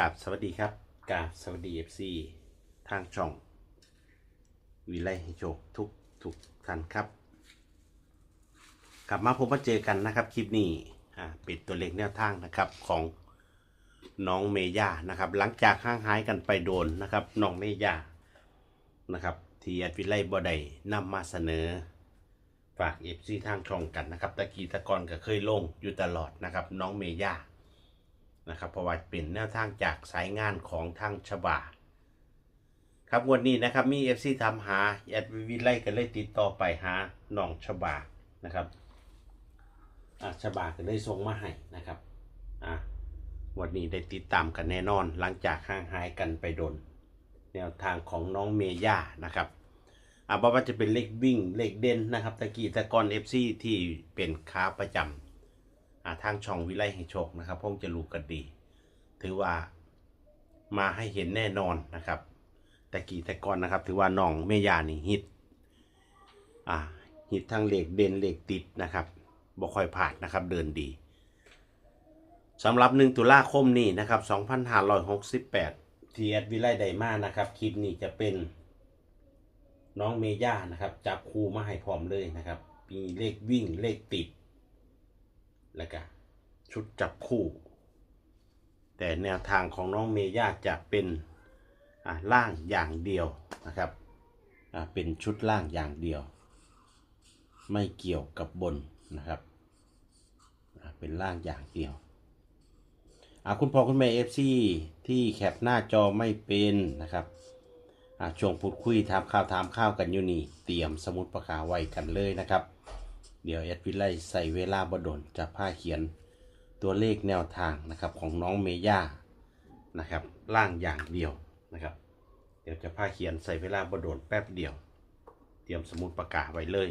กราบสวัสดีครับกราบสวัสดีเอฟซีทางช่อง วิไลให้โชคทุกทุกท่านครับ กลับมาพบมาเจอกันนะครับ คลิปนี้อ่าเป็นตัวเลขแนวทางนะครับของน้องเมย่านะครับ หลังจากห่างหายกันไปโดนนะครับน้องเมย่านะครับ ที่แอดวิไลบอดได้นำมาเสนอฝากเอฟซีทางช่องกันนะครับตะกี้ตะกอนก็เคยลงอยู่ตลอดนะครับ น้องเมย่า นะครับเพราะว่าเป็นแนวทางจากสายงานของทางฉบาครับวันนี้นะครับมีเอฟซีทำหาแอดวิไลก็เลยติดต่อไปหาน้องฉบานะครับอะฉบาก็เลยส่งมาให้นะครับอะวันนี้ได้ติดตามกันแน่นอนหลังจากห่างหายกันไปโดน แนวทางของน้องเมย่านะครับอะบอกว่าจะเป็นเลขวิ่งเลขเด่นนะครับตะกี้ตะกอนเอฟซีที่เป็นค้าประจำ ทางช่องวิไลแห่งโชคนะครับคงจะรู้กันดี ถือว่ามาให้เห็นแน่นอนนะครับแต่กี่แต่ก่อนนะครับ ถือว่าน้องเมยานี่ฮิตอ่าฮิตทั้งเหล็กเด่นเหล็กติดนะครับบ่ค่อยผ่านนะครับเดินดีสำหรับ1ตุลาคมนี้นะครับ2568 ทีแอดวิไลไดมานะครับคลิปนี้จะเป็นน้องเมย่านะครับ จับคู่มาให้พร้อมเลยนะครับ มีเลขวิ่งเลขติด ชุดจับคู่ แต่แนวทางของน้องเมย่าจะเป็นอ่าล่างอย่างเดียวนะครับอ่าเป็นชุดล่างอย่างเดียว ไม่เกี่ยวกับบนนะครับอ่าเป็นล่างอย่างเดียวอ่าคุณพ่อคุณแม่เอฟซีที่แคปหน้าจอไม่เป็นนะครับอ่าช่วงพูดคุยถามข้าวถามข้าวกันอยู่นี่ เตรียมสมุดประกาไว้กันเลยนะครับ เดี๋ยวแอดวิไลใส่เวลาบดลจะผ้าเขียน ตัวเลขแนวทางนะครับของน้องเมย่านะครับล่างอย่างเดียวนะครับ เดี๋ยวจะผ้าเขียนใส่เวลาบดลแป๊บเดียว เตรียมสมุดประกาศไว้เลย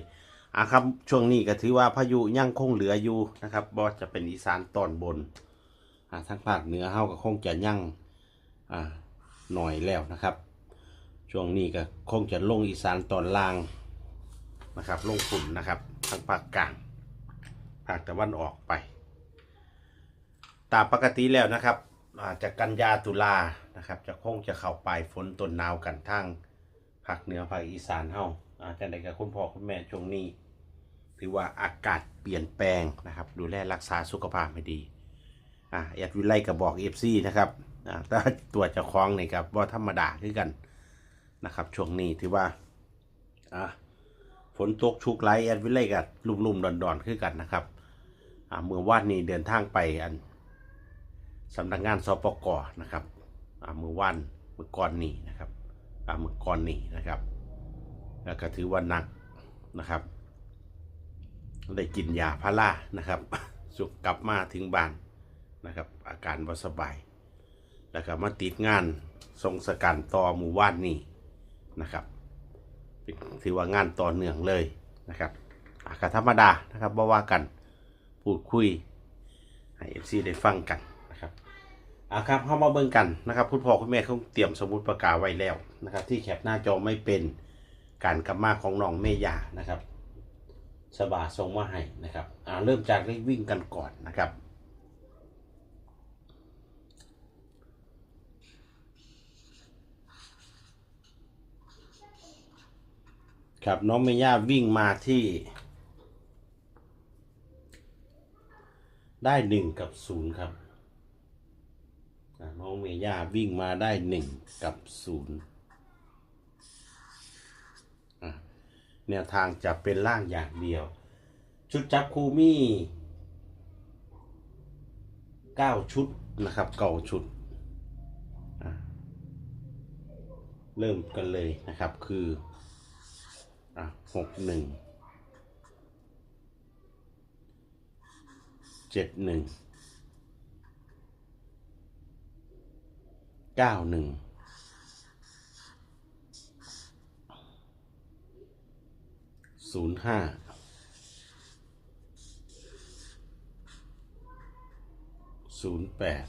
อะครับช่วงนี้ก็ถือว่าพายุยังคงเหลืออยู่นะครับบอจะเป็นอีสานตอนบนอะทั้งภาคเหนือเฮาก็คงจะยั่งอ่าหน่อยแล้วนะครับ ช่วงนี้ก็คงจะลงอีสานตอนล่างนะครับ ลงฝุ่นนะครับทางภาคกลางภาคตะวันออกไป ตามปกติแล้วนะครับจากกันยาตุลานะครับจะคงจะเข้าปลายฝนต้นหนาวกันทางภาคเหนือภาคอีสานเฮาอาจารย์ใดกับคุณพ่อคุณแม่ช่วงนี้ ถือว่าอากาศเปลี่ยนแปลงนะครับ ดูแลรักษาสุขภาพให้ดีอ่าแอดวิไลกับบอกเอฟซีนะครับอ่าแต่ตัวจะคล้องนี่ครับว่าธรรมดาคือกันนะครับ ช่วงนี้ถือว่าอ่าฝนตกชุกไลแอดวิไลกับลุ่มๆดอนๆคือกันนะครับอ่าเมื่อวานนี้เดินทางไปอัน สำนักงานสปกนะครับมือวานมือก่อนนี้นะครับมือก่อนนี้นะครับแล้วก็ถือว่าหนักนะครับ ได้กินยาพารานะครับ สุกกลับมาถึงบ้านนะครับ อาการบ่สบาย แล้วก็มาติดงานทรงสกันต่อหมู่ว่านนี้นะครับถือว่างานต่อเนื่องเลยนะครับอากาศธรรมดานะครับบ่ว่ากันพูดคุยให้เอฟซีได้ฟังกัน นะครับเข้ามาเบิ่งกันนะครับ คุณพ่อคุณแม่เขาเตรียมสมุดประกาศไว้แล้วนะครับ ที่แคปหน้าจอไม่เป็นการกลับมาของน้องเมยานะครับสบาส่งมาให้นะครับอ่าเริ่มจากเลขวิ่งกันก่อนนะครับครับน้องเมย่าวิ่งมาที่ ได้หนึ่งกับศูนย์ครับ น้องเมย่าวิ่งมาได้หนึ่งกับศูนย์แนวทางจะเป็นล่างอย่างเดียว ชุดจับคูมี่เก้าชุดนะครับเก่าชุด เริ่มกันเลยนะครับคือหกหนึ่งเจ็ดหนึ่ง เก้าหนึ่งศูนย์ห้าศูนย์แปด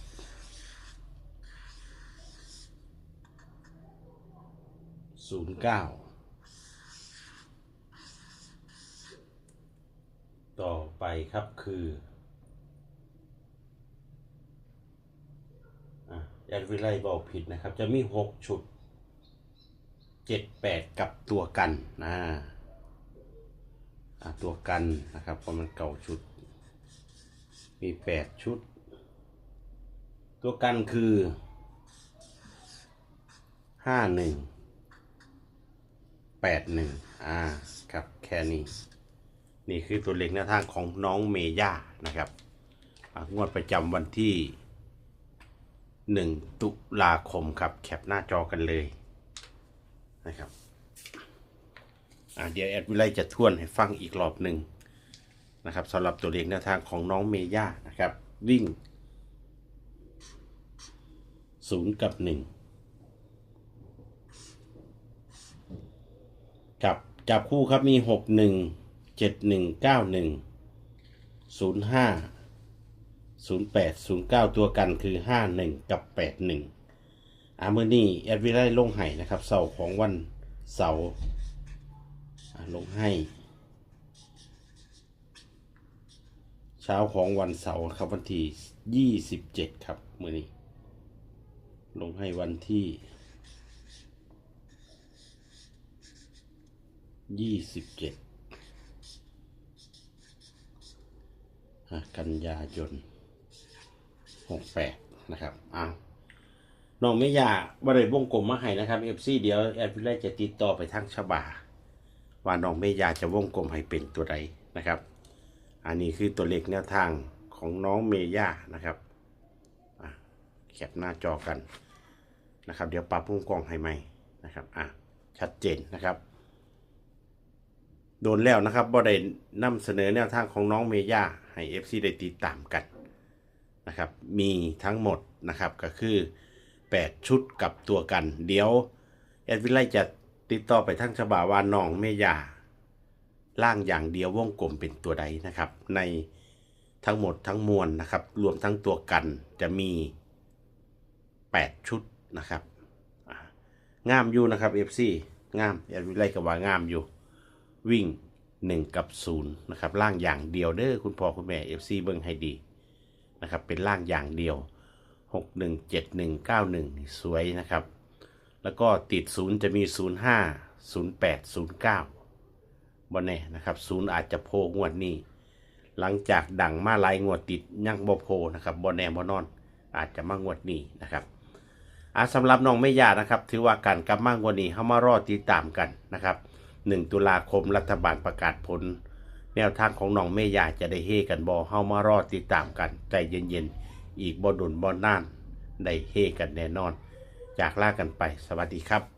ศูนย์เก้าต่อไปครับคืออะ แอดวิไลบอกผิดนะครับ จะมีหกชุดเจ็ดแปดกับตัวกันนะตัวกันนะครับเพราะมันเก่าชุด มีแปดชุด ตัวกันคือห้าหนึ่งแปดหนึ่งอ่าครับแค่นี้ นี่คือตัวเลขแนวทางของน้องเมย่านะครับงวดประจำวันที่ 1 ตุลาคมครับแคปหน้าจอกันเลยนะครับเดี๋ยวแอดวิไลจะทวนให้ฟังอีกรอบหนึ่งนะครับสำหรับตัวเลขแนวทางของน้องเมย่านะครับ วิ่ง 0 กับ 1 กับจับคู่ครับมี 6 1 7 1 9 1 0 5 0 8 0 9 ตัวกันคือ 5 1 กับ 8 1 อาเมื่อนี้แอดวิไลลงให้นะครับเสาร์ของวันเสาร์ลงให้ เช้าของวันเสาร์ครับวันที่ 27 ครับเมื่อนี้ ลงให้วันที่27อะกันยายน 68นะครับอ้าวน้องไม่ยาบ่ได้วงกลมมาให้นะครับ FC เดี๋ยวแอดวิไลจะติดต่อไปทางฉบา ว่าน้องเมยาจะวงกลมให้เป็นตัวใดนะครับ อันนี้คือตัวเลขแนวทางของน้องเมย่านะครับแคปหน้าจอกันนะครับ เดี๋ยวปรับมุมกล้องให้ใหม่นะครับอะชัดเจนนะครับ โดนแล้วนะครับบ่ได้นำเสนอแนวทางของน้องเมย่าให้ FC ได้ติดตามกัน นะครับมีทั้งหมดนะครับก็คือ 8 ชุดกับตัวกัน เดี๋ยวแอดวิไลจะติดต่อไปทั้งฉบาวาน้องเมยาล่างอย่างเดียววงกลมเป็นตัวใดนะครับ ในทั้งหมดทั้งมวลนะครับ รวมทั้งตัวกันจะมี 8 ชุดนะครับงามอยู่นะครับ FC งามแอดวิไลก็ว่างามอยู่ วิ่ง 1 กับ0นะครับล่างอย่างเดียวเด้อคุณพ่อคุณแม่ FC เบิ่งให้ดี นะครับ เป็นล่างอย่างเดียว 6 1 7 1 9 1นี่สวยนะครับ แล้วก็ติด 0 จะมี 0 5 0 8 0 9บนแน่นะครับ 0 อาจจะโพงวดนี้ หลังจากดังมาลายงวดติดยังบ่โพนะครับบนแน่บนนอน อาจจะมางวดนี้นะครับอะสำหรับน้องไม่ยานะครับ ถือว่าการกลับมางวันนี้เข้ามารอติดตามกันนะครับ 1 ตุลาคมรัฐบาลประกาศผล แนวทางของน้องเมยาจะได้เฮกันบอเข้ามารอติดตามกันใจเย็นๆ อีกบอดุนบอนน่านได้เฮกันแน่นอน จากลากันไปสวัสดีครับ